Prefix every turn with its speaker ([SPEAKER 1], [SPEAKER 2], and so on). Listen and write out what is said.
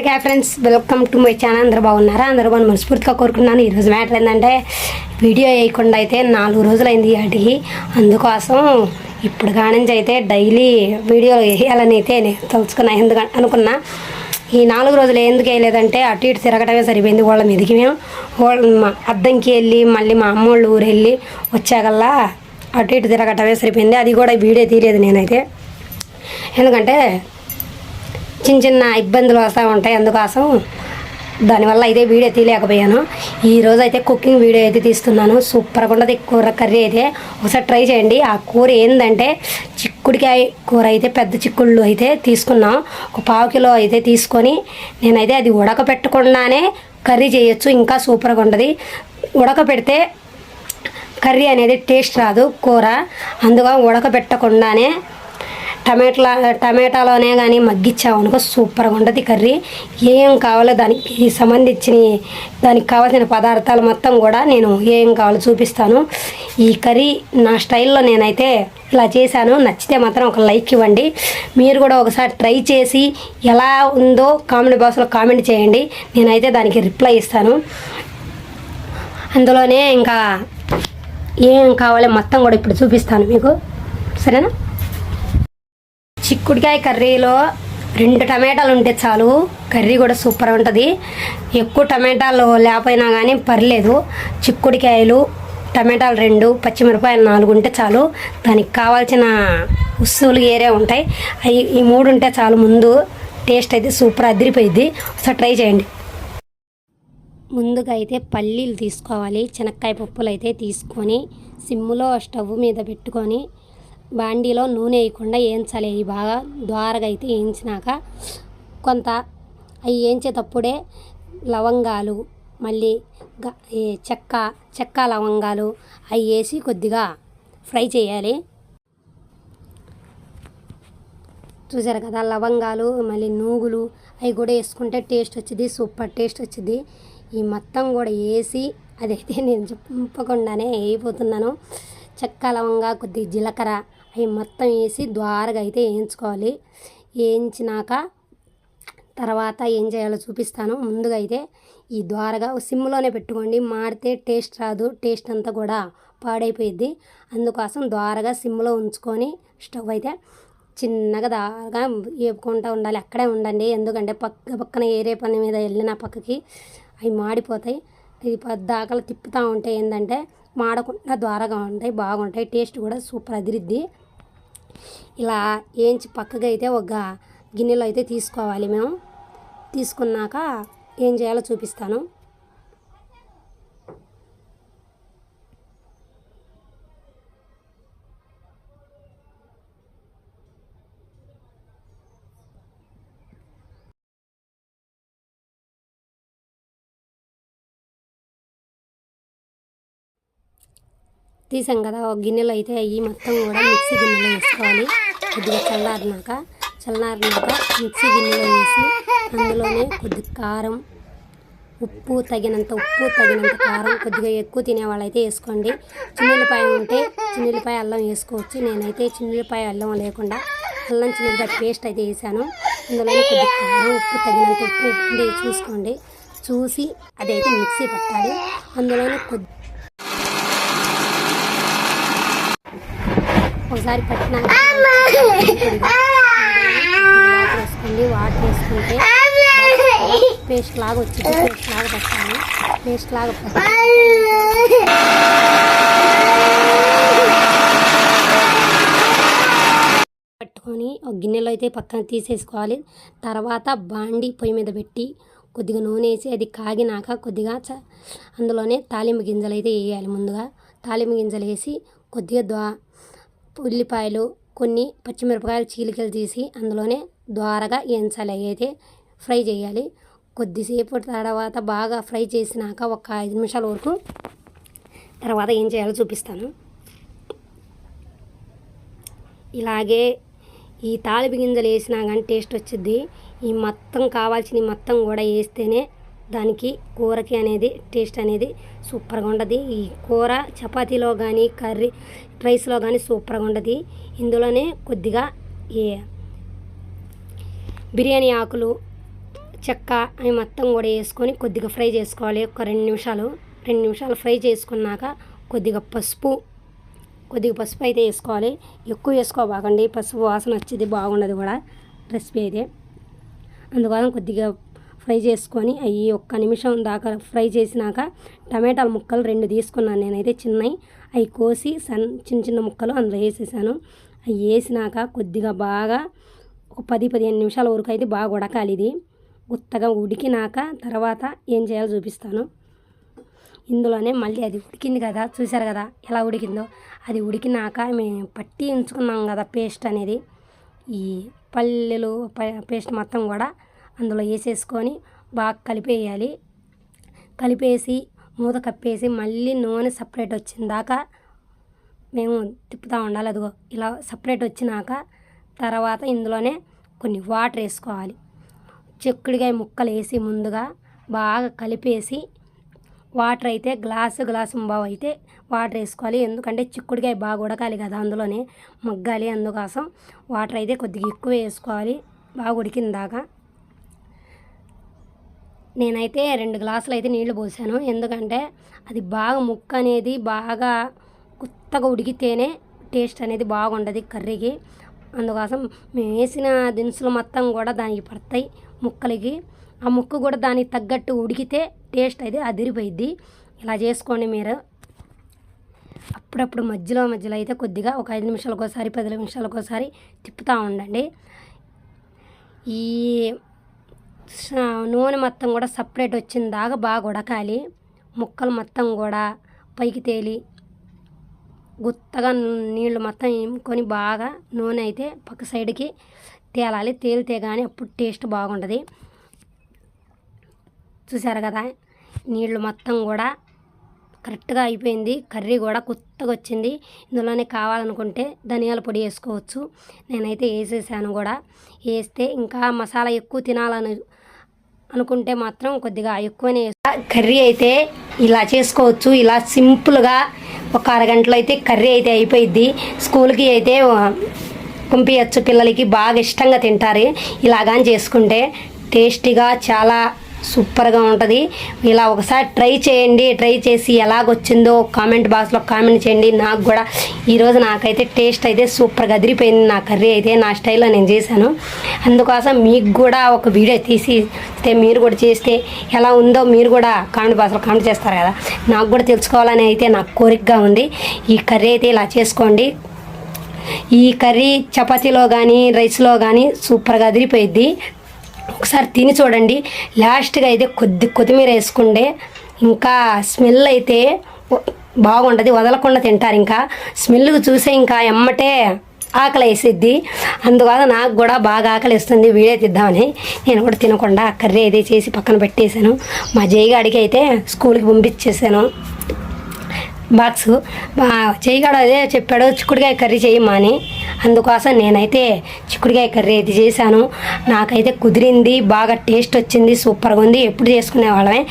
[SPEAKER 1] Okay friends welcome to my channel అందరూ బాగున్నారా? అందరూ బాగా మనస్ఫూర్తిగా కోరుకున్నాను ఈరోజు మ్యాటర్ ఏంటంటే వీడియో వేయకుండా అయితే నాలుగు రోజులైంది వాటికి అందుకోసం ఇప్పుడు కానించి అయితే డైలీ వీడియో వేయాలని అయితే నేను తలుచుకున్నా. ఎందుకు అనుకున్నా. ఈ నాలుగు రోజులు ఎందుకు వేయలేదంటే అటు ఇటు తిరగటమే సరిపోయింది. వాళ్ళ మీదకి మేము మా అద్దంకి వెళ్ళి మళ్ళీ మా అమ్మోళ్ళు ఊరు వెళ్ళి వచ్చాకల్లా అటు ఇటు తిరగటమే సరిపోయింది. అది కూడా వీడియో తీరేది నేనైతే. ఎందుకంటే చిన్న చిన్న ఇబ్బందులు వస్తూ ఉంటాయి అందుకోసం దానివల్ల అయితే వీడియో తీయలేకపోయాను. ఈరోజు అయితే కుకింగ్ వీడియో అయితే తీస్తున్నాను. సూపర్గా ఉండదు కూర కర్రీ అయితే. ఒకసారి ట్రై చేయండి. ఆ కూర ఏంటంటే చిక్కుడికాయ కూర అయితే పెద్ద చిక్కుళ్ళు అయితే తీసుకున్నాం. ఒక పావు కిలో అయితే తీసుకొని నేనైతే అది ఉడకపెట్టకుండానే కర్రీ చేయొచ్చు. ఇంకా సూపర్గా ఉంటుంది ఉడకపెడితే కర్రీ అనేది టేస్ట్ రాదు కూర. అందుగా ఉడకబెట్టకుండానే టమాటా టమాటాలోనే కానీ మగ్గిచ్చామనుకో సూపర్గా ఉంటుంది కర్రీ. ఏం కావాలో దానికి సంబంధించిన దానికి కావాల్సిన పదార్థాలు మొత్తం కూడా నేను ఏం కావాలో చూపిస్తాను. ఈ కర్రీ నా స్టైల్లో నేనైతే ఇలా చేశాను. నచ్చితే మాత్రం ఒక లైక్ ఇవ్వండి. మీరు కూడా ఒకసారి ట్రై చేసి ఎలా ఉందో కామెంట్ బాక్స్లో కామెంట్ చేయండి. నేనైతే దానికి రిప్లై ఇస్తాను. అందులోనే ఇంకా ఏం కావాలో మొత్తం కూడా ఇప్పుడు చూపిస్తాను మీకు. సరేనా? చిక్కుడుకాయ కర్రీలో రెండు టమాటాలు ఉంటే చాలు. కర్రీ కూడా సూపర్ ఉంటుంది. ఎక్కువ టమాటాలు లేకపోయినా కానీ పర్లేదు. చిక్కుడుకాయలు టమాటాలు రెండు పచ్చిమిరపాయలు నాలుగు ఉంటే చాలు. దానికి కావాల్సిన వస్తువులు ఏరే ఉంటాయి. అవి ఈ మూడు ఉంటే చాలు ముందు. టేస్ట్ అయితే సూపర్ అదిరిపోయింది ఒకసారి ట్రై చేయండి. ముందుగా అయితే పల్లీలు తీసుకోవాలి. శనక్కాయ పప్పులు అయితే తీసుకొని సిమ్ములో స్టవ్ మీద పెట్టుకొని బాండీలో నూనె వేయకుండా వేయించాలి. ఇవి బాగా ద్వారగా అయితే వేయించినాక కొంత అవి వేయించేటప్పుడే లవంగాలు మళ్ళీ చెక్క చెక్క లవంగాలు అవి వేసి కొద్దిగా ఫ్రై చేయాలి. చూసారు కదా లవంగాలు మళ్ళీ నూగులు అవి కూడా వేసుకుంటే టేస్ట్ వచ్చింది సూపర్ టేస్ట్ వచ్చింది ఈ మొత్తం కూడా వేసి అదైతే నేను చెప్పకుండానే అయిపోతున్నాను చెక్క లవంగా కొద్దిగా జీలకర్ర అవి మొత్తం వేసి ద్వారగా అయితే వేయించుకోవాలి. వేయించినాక తర్వాత ఏం చేయాలో చూపిస్తాను. ముందుగా అయితే ఈ ద్వారగా సిమ్లోనే పెట్టుకోండి. మాడితే టేస్ట్ రాదు టేస్ట్ అంతా కూడా పాడైపోయిద్ది. అందుకోసం ద్వారగా సిమ్లో ఉంచుకొని స్టవ్ అయితే చిన్నగా దాగా వేపుకుంటూ ఉండాలి. అక్కడే ఉండండి. ఎందుకంటే పక్క పక్కన ఏరే పని మీద వెళ్ళిన పక్కకి అవి మాడిపోతాయి. ఇది దాకలు తిప్పుతూ ఉంటే ఏంటంటే మాడకుండా ద్వారగా ఉంటాయి బాగుంటాయి టేస్ట్ కూడా సూపర్ అదిరిద్ది. ఇలా వేయించి పక్కగా అయితే ఒక గిన్నెలో అయితే తీసుకోవాలి మేము. తీసుకున్నాక ఏం చేయాలో చూపిస్తాను. తీసాం కదా ఒక అయితే అవి మొత్తం కూడా మిక్సీ గిన్నెలో వేసుకోవాలి. కొద్దిగా చల్లారినాక చల్లారినాక మిక్సీ గిన్నెలో వేసి అందులోనే కొద్ది కారం ఉప్పు తగినంత ఉప్పు తగినంత కారం కొద్దిగా ఎక్కువ తినే వాళ్ళైతే వేసుకోండి. చిన్నెల్లిపాయ ఉంటే చిన్నెల్లిపాయ అల్లం వేసుకోవచ్చు. నేనైతే చిన్నెల్లిపాయ అల్లం లేకుండా అల్లం చిన్నగా పేస్ట్ అయితే వేసాను. అందులోనే కొద్ది కారం ఉప్పు తగినంత ఉప్పు ఉండి చూసుకోండి. చూసి అదైతే మిక్సీ పెట్టాలి. అందులోనే కొద్ది ఒకసారి పట్టినాక వాటర్ వేసుకోండి వాటర్ వేసుకుంటే పేస్ట్ లాగా వచ్చింది పేస్ట్ లాగా పెట్టాలి పేస్ట్ లాగా. పట్టుకొని ఒక గిన్నెలో అయితే పక్కన తీసేసుకోవాలి. తర్వాత బాండి పొయ్యి మీద పెట్టి కొద్దిగా నూనె వేసి అది కాగినాక కొద్దిగా అందులోనే తాలింపు గింజలు అయితే వేయాలి ముందుగా. తాలింపు గింజలు వేసి కొద్దిగా ద్వా ఉల్లిపాయలు కొన్ని పచ్చిమిరపకాయలు చీలికలు తీసి అందులోనే ద్వారగా వేయించాలి అయితే ఫ్రై చేయాలి. కొద్దిసేపు తర్వాత బాగా ఫ్రై చేసినాక ఒక ఐదు నిమిషాల వరకు తర్వాత ఏం చేయాలో చూపిస్తాను. ఇలాగే ఈ తాలింపు గింజలు వేసినా కానీ టేస్ట్ వచ్చింది ఈ మొత్తం కావాల్సిన మొత్తం కూడా వేస్తేనే దానికి కూరకి అనేది టేస్ట్ అనేది సూపర్గా ఉండదు ఈ కూర చపాతీలో కానీ కర్రీ రైస్లో కానీ సూపర్గా ఉండదు ఇందులోనే కొద్దిగా ఏ బిర్యానీ ఆకులు చెక్క అవి మొత్తం కూడా వేసుకొని కొద్దిగా ఫ్రై చేసుకోవాలి. ఒక రెండు నిమిషాలు రెండు నిమిషాలు ఫ్రై చేసుకున్నాక కొద్దిగా పసుపు కొద్దిగా పసుపు అయితే వేసుకోవాలి. ఎక్కువ వేసుకోబాకండి. పసుపు వాసన వచ్చేది బాగుండదు కూడా రెసిపీ అయితే. అందుకోసం కొద్దిగా ఫ్రై చేసుకొని అవి ఒక్క నిమిషం దాకా ఫ్రై చేసినాక టమాటాల ముక్కలు రెండు తీసుకున్నాను. నేనైతే చిన్నవి అవి కోసి సన్ చిన్న చిన్న ముక్కలు అందులో వేసేసాను. అవి వేసినాక కొద్దిగా బాగా ఒక పది పదిహేను నిమిషాల వరకు అయితే బాగా ఉడకాలి ఇది. గుత్తగా ఉడికినాక తర్వాత ఏం చేయాలో చూపిస్తాను. ఇందులోనే మళ్ళీ అది ఉడికింది కదా చూసారు కదా ఎలా ఉడికిందో? అది ఉడికినాక మేము పట్టి ఉంచుకున్నాం కదా పేస్ట్ అనేది. ఈ పల్లెలు ప- పేస్ట్ మొత్తం కూడా అందులో వేసేసుకొని బాగా కలిపేయాలి. కలిపేసి మూత కప్పేసి మళ్ళీ నూనె సపరేట్ వచ్చిన దాకా మేము తిప్పుతూ ఉండాలి. అదిగో ఇలా సపరేట్ వచ్చినాక తర్వాత ఇందులోనే కొన్ని వాటర్ వేసుకోవాలి. చిక్కుడుకాయ ముక్కలు వేసి ముందుగా బాగా కలిపేసి వాటర్ అయితే గ్లాసు గ్లాసు బావు అయితే వాటర్ వేసుకోవాలి. ఎందుకంటే చిక్కుడుకాయ బాగా ఉడకాలి కదా అందులోనే మగ్గాలి. అందుకోసం వాటర్ అయితే కొద్దిగా ఎక్కువ వేసుకోవాలి. బాగా ఉడికిన దాకా నేనైతే రెండు గ్లాసులు అయితే నీళ్ళు పోసాను. ఎందుకంటే అది బాగా ముక్క అనేది బాగా కొత్తగా ఉడికితేనే టేస్ట్ అనేది బాగుండదు కర్రీకి. అందుకోసం మేము వేసిన దినుసులు మొత్తం కూడా దానికి పడతాయి ముక్కలకి. ఆ ముక్క కూడా దానికి తగ్గట్టు ఉడికితే టేస్ట్ అయితే అదిరిపోయిద్ది. ఇలా చేసుకోండి మీరు. అప్పుడప్పుడు మధ్యలో మధ్యలో అయితే కొద్దిగా ఒక ఐదు నిమిషాలకోసారి పది నిమిషాలకోసారి తిప్పుతూ ఉండండి. ఈ నూనె మొత్తం కూడా సపరేట్ వచ్చిన దాకా బాగా ఉడకాలి ముక్కలు మొత్తం కూడా పైకి తేలి గుత్తగా నీళ్ళు మొత్తం ఇంకొని బాగా నూనె అయితే పక్క సైడ్కి తేలాలి. తేలితే కానీ అప్పుడు టేస్ట్ బాగుంటుంది. చూసారు కదా నీళ్ళు మొత్తం కూడా కరెక్ట్గా అయిపోయింది. కర్రీ కూడా కొత్తగా వచ్చింది. ఇందులోనే కావాలనుకుంటే ధనియాల పొడి వేసుకోవచ్చు. నేనైతే వేసేసాను కూడా. వేస్తే ఇంకా మసాలా ఎక్కువ తినాలని అనుకుంటే మాత్రం కొద్దిగా ఎక్కువనే కర్రీ అయితే ఇలా చేసుకోవచ్చు. ఇలా సింపుల్గా ఒక అరగంటలో అయితే కర్రీ అయితే అయిపోయిద్ది. స్కూల్కి అయితే పంపించచ్చు పిల్లలకి బాగా ఇష్టంగా తింటారు. ఇలాగాని చేసుకుంటే టేస్టీగా చాలా సూపర్గా ఉంటుంది. ఇలా ఒకసారి ట్రై చేయండి. ట్రై చేసి ఎలాగొచ్చిందో కామెంట్ బాక్స్లో కామెంట్ చేయండి. నాకు కూడా ఈరోజు నాకైతే టేస్ట్ అయితే సూపర్గా అదిరిపోయింది. నా కర్రీ అయితే నా స్టైల్లో నేను చేశాను. అందుకోసం మీకు కూడా ఒక వీడియో తీసి మీరు కూడా చేస్తే ఎలా ఉందో మీరు కూడా కామెంట్ బాక్స్లో కామెంట్ చేస్తారు కదా. నాకు కూడా తెలుసుకోవాలని అయితే నాకు కోరికగా ఉంది. ఈ కర్రీ అయితే ఇలా చేసుకోండి. ఈ కర్రీ చపాతీలో కానీ రైస్లో కానీ సూపర్గా అదిరిపోయిద్ది. ఒకసారి తిని చూడండి. లాస్ట్గా అయితే కొద్ది కొత్తిమీర వేసుకుంటే ఇంకా స్మెల్ అయితే బాగుంటుంది. వదలకుండా తింటారు ఇంకా. స్మెల్ చూసే ఇంకా ఎమ్మటే ఆకలి వేసిద్ది. అందువల్ల నాకు కూడా బాగా ఆకలి వేస్తుంది. వీడే తిద్దామని. నేను కూడా తినకుండా కర్రీ అయితే చేసి పక్కన పెట్టేశాను. మా జైగాడికి అయితే స్కూల్కి పంపించేసాను బాక్స్. మా చేయగాడు అదే చెప్పాడు చిక్కుడుకాయ కర్రీ చేయమా అని. అందుకోసం నేనైతే చిక్కుడుకాయ కర్రీ అయితే చేశాను. నాకైతే కుదిరింది బాగా టేస్ట్ వచ్చింది సూపర్గా ఉంది. ఎప్పుడు చేసుకునే వాళ్ళమే